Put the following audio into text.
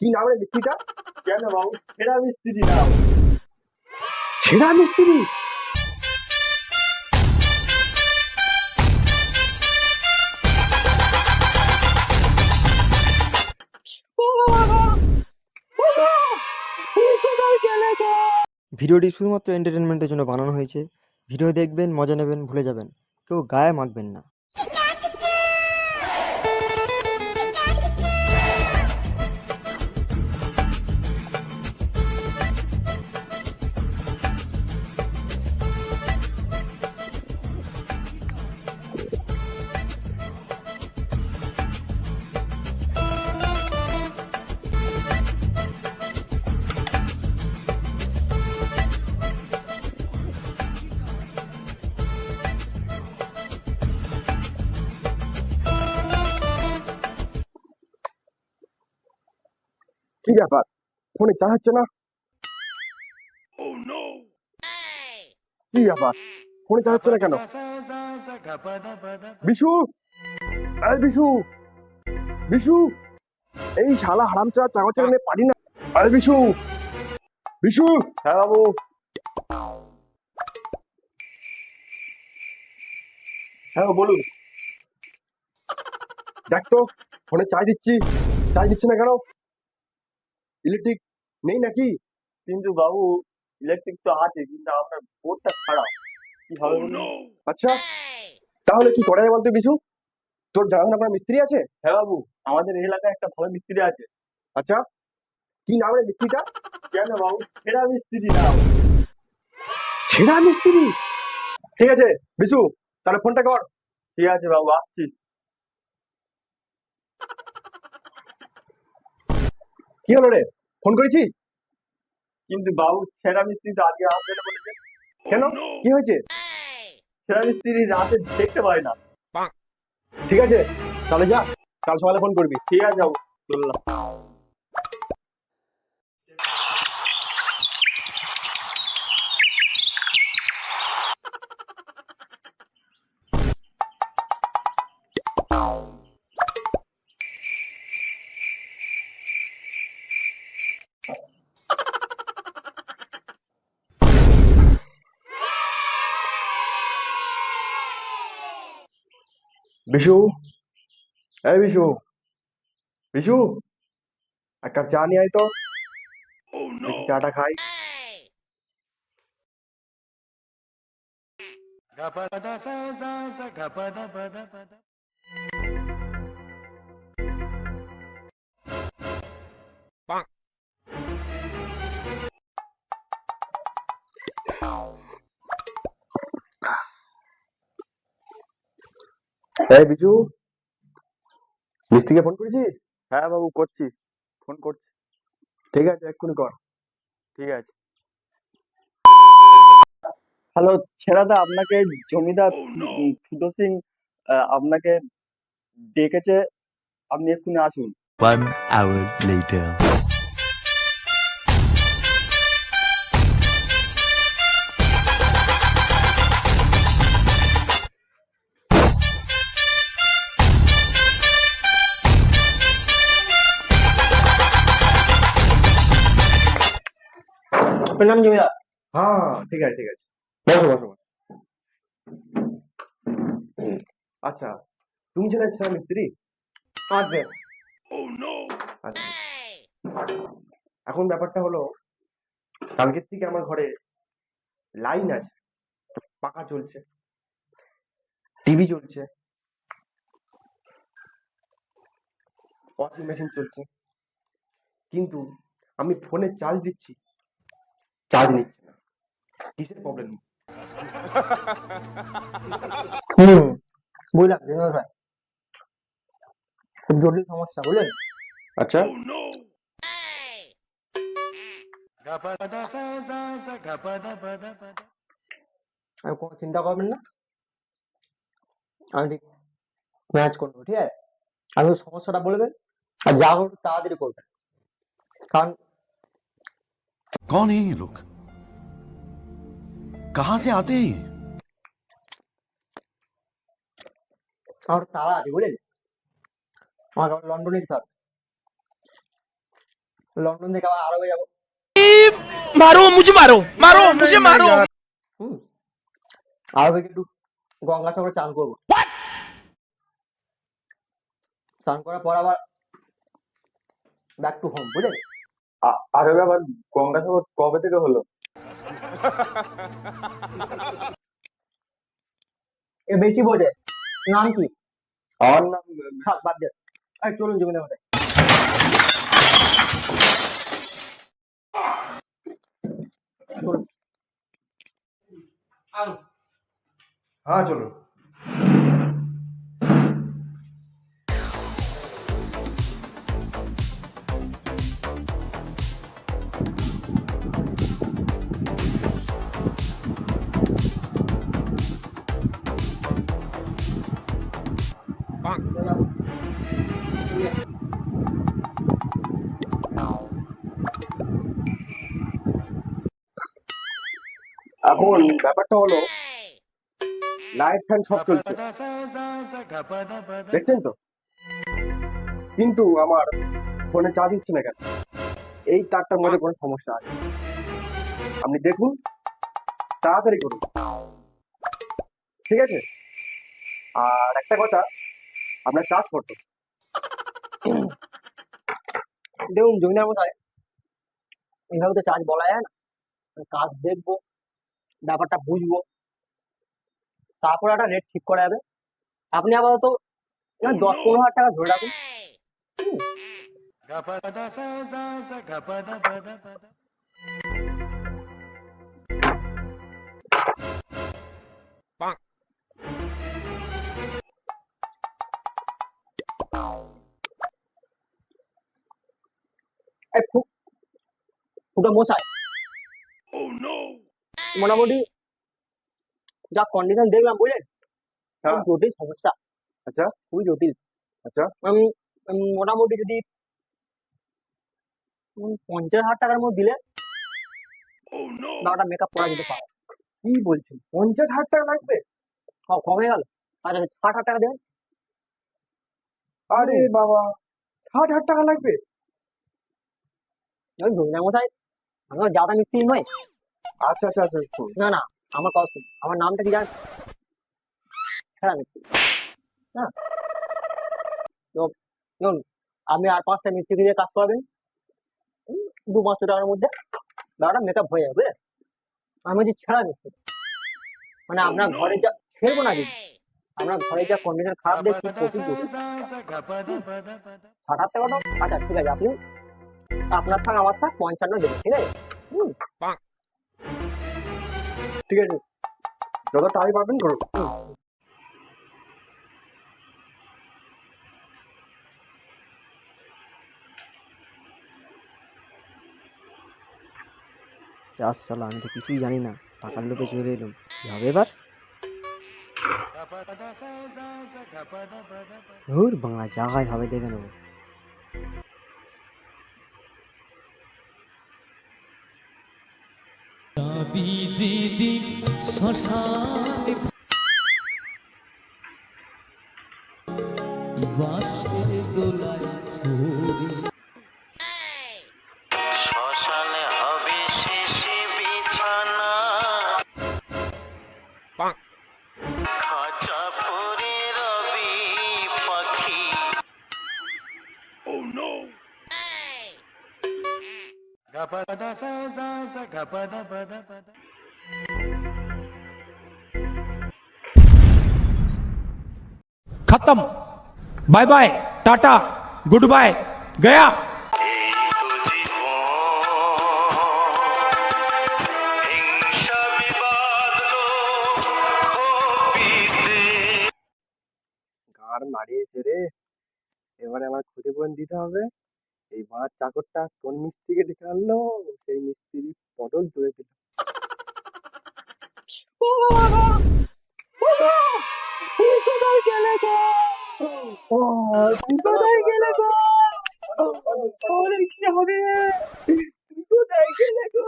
কি নাম রে মিস্ত্রিটা কেন বাবু? সেরা মিস্ত্রি নাও ছেঁড়া মিস্ত্রি? ভিডিওটি শুধুমাত্র এন্টারটেনমেন্টের জন্য বানানো হয়েছে। ভিডিও দেখবেন মজা নেবেন ভুলে যাবেন। কেউ গায়ে মাখবেন না। কি ব্যাপার? ফোনে চার্জ হচ্ছে না? কি ব্যাপার? ফোনে চার্জ হচ্ছে না কেন? বিশু! এই বিশু! বিশু! এই শালা হারাম চা চাগা চালানে পারি না। আরে বিশু! বিশু! হ্যাঁ বাবু। হ্যাঁ বলুন। দেখ তো ফোনে চার্জ দিচ্ছি। চার্জ দিচ্ছে না কেন? ইলেকট্রিক নেই নাকি? কিন্তু বাবু ইলেকট্রিক তো আছে কিন্তু আপনার বোর্ডটা খারাপ। কি হবে আচ্ছা তাহলে কি করা যায় বলতো বিশু তোর জানাশোনা করা মিস্ত্রি আছে? হ্যাঁ বাবু আমাদের এলাকায় একটা ভালো মিস্ত্রি আছে। আচ্ছা কি নাম রে মিস্ত্রিটা? কেন বাবু? সেরা মিস্ত্রি নাও ছেঁড়া মিস্ত্রি? ঠিক আছে বিশু তাহলে ফোনটা কর। ঠিক আছে বাবু আসছি। কি হলো রে? ফোন করেছিস? কিন্তু বাবু সেরা মিস্ত্রি তো আজকে আসবে না বলেছে। কেন? কি হয়েছে? সেরা মিস্ত্রি রাতে দেখতে পায় না। ঠিক আছে তাহলে যা কাল সকালে ফোন করবি। ঠিক আছে বাবু। চললাম। বিশু এই বিশু বিশু এক কাপ চা নিয়ে আয় তো দেখি চাটা খাই এই বিজু। মিস্ত্রিকে ফোন করেছিস? হ্যাঁ বাবু করছি। ফোন করছি। ঠিক আছে এক্ষুনি কর। ঠিক আছে। হ্যালো ছেড়াদা আপনাকে জমিদার উম, ফুটো সিং আপনাকে ডেকেছে। আপনি এক্ষুনি আসুন। One hour later. প্রণাম জমিদার হ্যাঁ ঠিক আছে ঠিক আছে। বসো বসো আচ্ছা তুমি ছিলে ছেলে মিস্ত্রি? আচ্ছা আচ্ছা। এখন ব্যাপারটা হলো কালকের থেকে আমার ঘরে লাইন আছে পাখা চলছে টিভি চলছে ওয়াশিং মেশিন চলছে কিন্তু আমি ফোনে চার্জ দিচ্ছি। চার্জ নিচ্ছে না। কিসের প্রবলেম হুম বুঝলাম ভাই। খুব জটিল সমস্যা বুঝলেন আচ্ছা। কোনো চিন্তা করবেন না। আমি ঠিক ম্যানেজ করব ঠিক আছে? আপনি সমস্যাটা বলবেন আর যা করব তাড়াতাড়ি করবেন। কারণ कौन है ये लोग कहां से आते हैं ये আমার একটু তাড়া আছে বুঝলেন আমাকে আবার লন্ডনে যেতে হবে লন্ডন থেকে আবার আরবে যাবো मारो मुझे मारो मारो मुझे मारो হুম আরবে গিয়ে একটু গঙ্গা সাগরে চান করবো চান করার পর আবার ব্যাক টু হোম বুঝলে আ- আরবে আবার গঙ্গাসাগর কবে থেকে হলো? এ বেশি বোঝে। নাম কি? আমার নাম থাক বাদ দে। এই চলুন জমিদার চলুন। হ্যাঁ চলুন। এখন ব্যাপারটা হলো লাইট ফ্যান সব চলছে। দেখছেন তো? কিন্তু আমার ফোনে চার্জ হচ্ছে না কেন? এই তারটার মধ্যে কোনো সমস্যা আছে। আপনি দেখুন তাড়াতাড়ি করুন। ঠিক আছে? আর একটা কথা আপনার চার্জ করতো দেখুন জমিদার মশাই এইভাবে তো চার্জ বলা যায় না। কাজ দেখব ব্যাপারটা বুঝব। তারপর একটা রেট ঠিক করা যাবে। আপনি আপাতত দশ পনেরো হাজার টাকা ধরে রাখুন। এই ফু- মশাই। মোটামুটি যা কন্ডিশন দেখলাম বুঝলেন? হ্যাঁ। খুব জটিল সমস্যা। আচ্ছা। খুবই জটিল। আচ্ছা। মোটামুটি যদি পঞ্চাশ হাজার টাকার মধ্যে দিলে ব্যাপারটা মেকআপ করা যেতে পারে। কি বলছেন? পঞ্চাশ হাজার টাকা লাগবে? কমে গেল। আচ্ছা ষাট হাজার টাকা দেবেন আরে বাবা ষাট হাজার টাকা লাগবে? মশাই আমার জাদা মিস্ত্রি নয়। আচ্ছা আচ্ছা আচ্ছা শুনুন না না আমার কথা শুনুন আমার নামটা কি জানেন খেলা মিস্ত্রি হ্যাঁ তো দেখুন আপনি আর পাঁচটা মিস্ত্রিকে দিয়ে কাজ করাবেন। উম, দু পাঁচশো টাকার মধ্যে ব্যাপারটা মেকআপ হয়ে যাবে বুঝলেন আমি হচ্ছে ছেঁড়া মিস্ত্রি মানে আপনার ঘরে যা খেলব না কিন্তু। আপনার ঘরে যা কন্ডিশন খারাপ দেখছি প্রচুর জটিল ষাট হাজার আচ্ছা ঠিক আছে আপনি আপনার থাক আমার থাক পঞ্চান্ন দেবেন ঠিক আছে? হুম। ঠিক আছে। যত তাড়াতাড়ি পারবেন করুন। আসসালাম আমি তো কিছুই জানি না। টাকার লোভে চলে এলাম। কি হবে এবার? ধুর বাংলা জায়গায় হবে দেখে নেব। শ্মশানে खत्म bye bye tata good bye गया এই তো জীবন হিংসা বিবাদ ক্ষোভিতে গাড় মারিয়েছে রে এবারে আমার ক্ষতিপূরণ দিতে হবে এই মার চাকরটা কোন মিস্ত্রিকে ডেকে আনলো? সেই মিস্ত্রি পটল তুলে দিল। কোথায় গেলে গো?